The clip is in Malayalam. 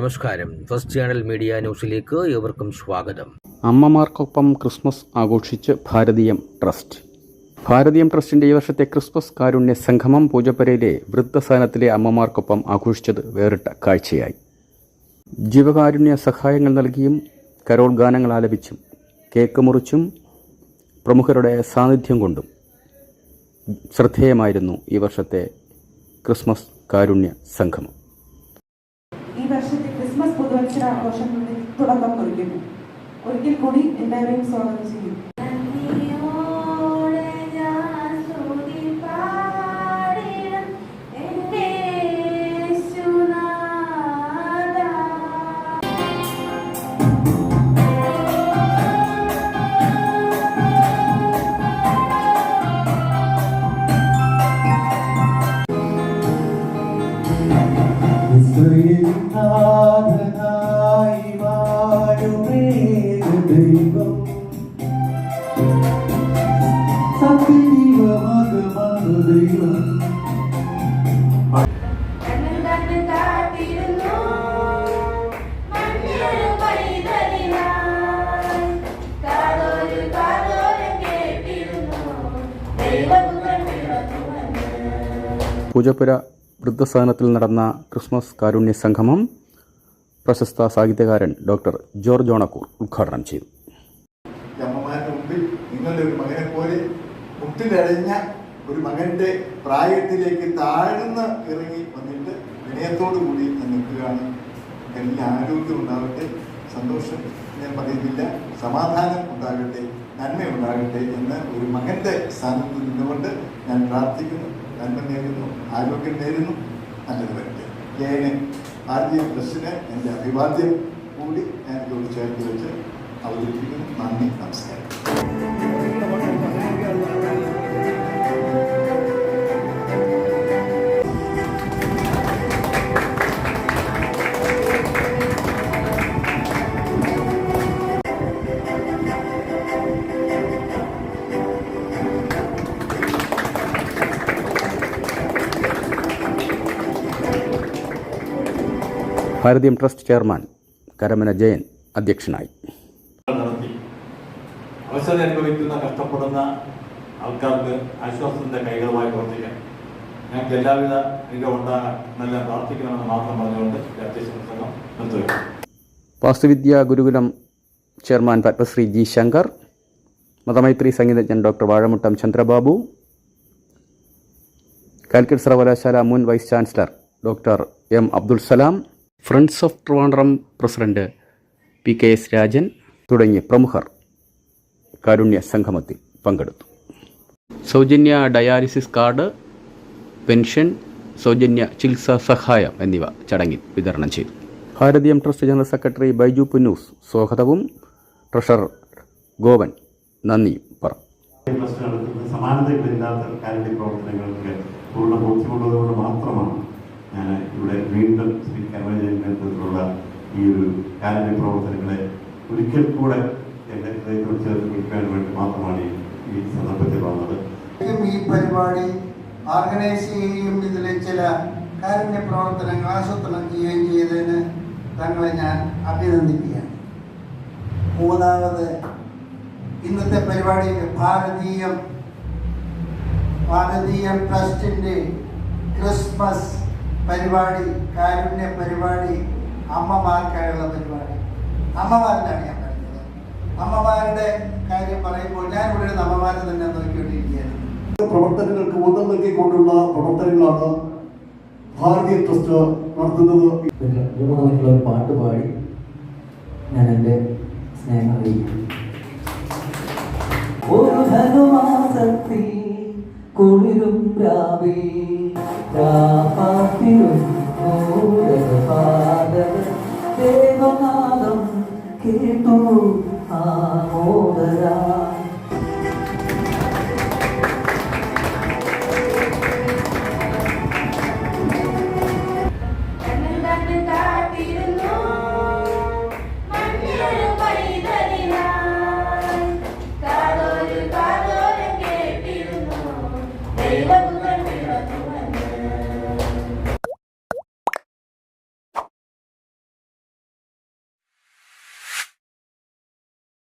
നമസ്കാരം. ഫസ്റ്റ് ചാനൽ മീഡിയ ന്യൂസിലേക്ക് ഏവർക്കും സ്വാഗതം. അമ്മമാർക്കൊപ്പം ക്രിസ്മസ് ആഘോഷിച്ച് ഭാരതീയം ട്രസ്റ്റ്. ഭാരതീയം ട്രസ്റ്റിന്റെ ഈ വർഷത്തെ ക്രിസ്മസ് കാരുണ്യ സംഗമം പൂജപ്പരയിലെ വൃദ്ധസാനത്തിലെ അമ്മമാർക്കൊപ്പം ആഘോഷിച്ചത് വേറിട്ട കാഴ്ചയായി. ജീവകാരുണ്യ സഹായങ്ങൾ നൽകിയും കരോൾ ഗാനങ്ങൾ ആലപിച്ചും കേക്ക് മുറിച്ചും പ്രമുഖരുടെ സാന്നിധ്യം കൊണ്ടും ശ്രദ്ധേയമായിരുന്നു ഈ വർഷത്തെ ക്രിസ്മസ് കാരുണ്യ സംഗമം ഈ വർഷത്തെ ക്രിസ്മസ് പുതുവത്സര ആഘോഷങ്ങളുടെ തുടക്കം കുറിക്കുന്നു. ഒരിക്കൽ കൂടി എല്ലാവരെയും സ്വാഗതം ചെയ്യും പൂജപ്പുര വൃദ്ധസദനത്തിൽ നടന്ന ക്രിസ്മസ് കാരുണ്യ സംഗമം പ്രശസ്ത സാഹിത്യകാരൻ ഡോക്ടർ ജോർജ് ഓണക്കൂർ ഉദ്ഘാടനം ചെയ്തു. പോലെ മുട്ടിലടഞ്ഞ ഒരു മകന്റെ പ്രായത്തിലേക്ക് താഴ്ന്ന് ഇറങ്ങി വന്നിട്ട് വിനയത്തോടു കൂടി നിൽക്കുകയാണ്. എല്ലാ ആരോഗ്യം ഉണ്ടാവട്ടെ സന്തോഷം ഞാൻ പറയുന്നില്ല സമാധാനം ഉണ്ടാകട്ടെ. നന്മ ഉണ്ടാകട്ടെ എന്ന് ഒരു മകന്റെ സ്ഥാനത്ത് നിന്നുകൊണ്ട് ഞാൻ പ്രാർത്ഥിക്കുന്നു നന്മ നേരുന്നു ആരോഗ്യം നേരുന്നു നല്ലത് വരട്ടെ. ജയന് ആദ്യ പ്രശ്ന എന്റെ അഭിവാദ്യം കൂടി ഞാൻ ഇതോട് ചേർത്ത് വെച്ച് അവതരിപ്പിക്കുന്നു. നന്ദി നമസ്കാരം. ഭാരതീയം ട്രസ്റ്റ് ചെയർമാൻ കരമന ജയൻ അധ്യക്ഷനായി. അവസരം അനുഭവിക്കുന്ന കഷ്ടപ്പെടുന്ന ആൾക്കാർക്ക് ആശ്വാസത്തിന്റെ കൈകളുമായി പ്രവർത്തിക്കാം. ഞങ്ങൾക്ക് എല്ലാവിധ ഇത് ഉണ്ടാകാൻ നല്ല പ്രാർത്ഥിക്കണമെന്ന് മാത്രം പറഞ്ഞുകൊണ്ട് ഈ അധ്യക്ഷ പ്രസംഗം നിർത്തുകയാണ്. വാസ്തുവിദ്യാ ഗുരുകുലം ചെയർമാൻ പത്മശ്രീ ജി ശങ്കർ മതമൈത്രി സംഗീതജ്ഞൻ ഡോക്ടർ വാഴമുട്ടം ചന്ദ്രബാബു കാലിക്കറ്റ് സർവകലാശാല മുൻ vice chancellor doctor M Abdul Salam friends of Trivandrum president P K S Rajan തുടങ്ങിയ പ്രമുഖർ കാരുണ്യ സംഗമത്തിൽ പങ്കെടുത്തു. സൗജന്യ ഡയാലിസിസ് കാർഡ് പെൻഷൻ സൗജന്യ ചികിത്സാ സഹായം എന്നിവ ചടങ്ങിൽ വിതരണം ചെയ്തു. Bharatheeyam trust general secretary Baiju Punnoose സ്വാഗതവും. ട്രഷറർ ഗോവൻ നന്ദിയും പറഞ്ഞു. പ്രവർത്തനങ്ങൾക്ക് മാത്രമാണ് ഞാൻ ഇവിടെ വീണ്ടും ശ്രീ നേതൃത്വത്തിലുള്ള ഈ ഒരു കാലിന്റെ പ്രവർത്തനങ്ങളെ ഒരിക്കൽ കൂടെ എന്റെ ഹൃദയത്തോട് ചേർത്ത് പിടിക്കാൻ വേണ്ടി മാത്രമാണ് ഈ സന്ദർഭത്തിൽ വന്നത്. ഈ പരിപാടി ഓർഗനൈസ് ചെയ്യുകയും ഇതിലെ ചില കാരുണ്യ പ്രവർത്തനങ്ങൾ ആസൂത്രണം ചെയ്യുകയും ചെയ്തതിന് തങ്ങളെ ഞാൻ അഭിനന്ദിക്കുകയാണ്. മൂന്നാമത് ഇന്നത്തെ പരിപാടിയിൽ ഭാരതീയം ഭാരതീയം ട്രസ്റ്റിന്റെ ക്രിസ്മസ് പരിപാടി കാരുണ്യ പരിപാടി അമ്മമാർക്കായുള്ള പരിപാടി. അമ്മമാരിലാണ് ഞാൻ പറയുന്നത് അമ്മമാരുടെ കാര്യം പറയുമ്പോൾ ഞാൻ ഇവിടെ ഒരു അമ്മമാരെ തന്നെ നോക്കിക്കൊണ്ടിരിക്കുകയാണ്. പ്രവർത്തനങ്ങൾക്ക് ഊന്നൽ നൽകിക്കൊണ്ടുള്ള പ്രവർത്തനങ്ങളാണ് ഭാരതീയ ട്രസ്റ്റ് നടത്തുന്നത്. ഒരു പാട്ട് പാടി ഞാൻ എന്റെ സ്നേഹം അറിയിക്കും. ഒരു ധനുമാസത്തിൽ കുളിരും രാവേ രാപാത്തിരും ദേവനാദം കേട്ടു ആമോദരാ.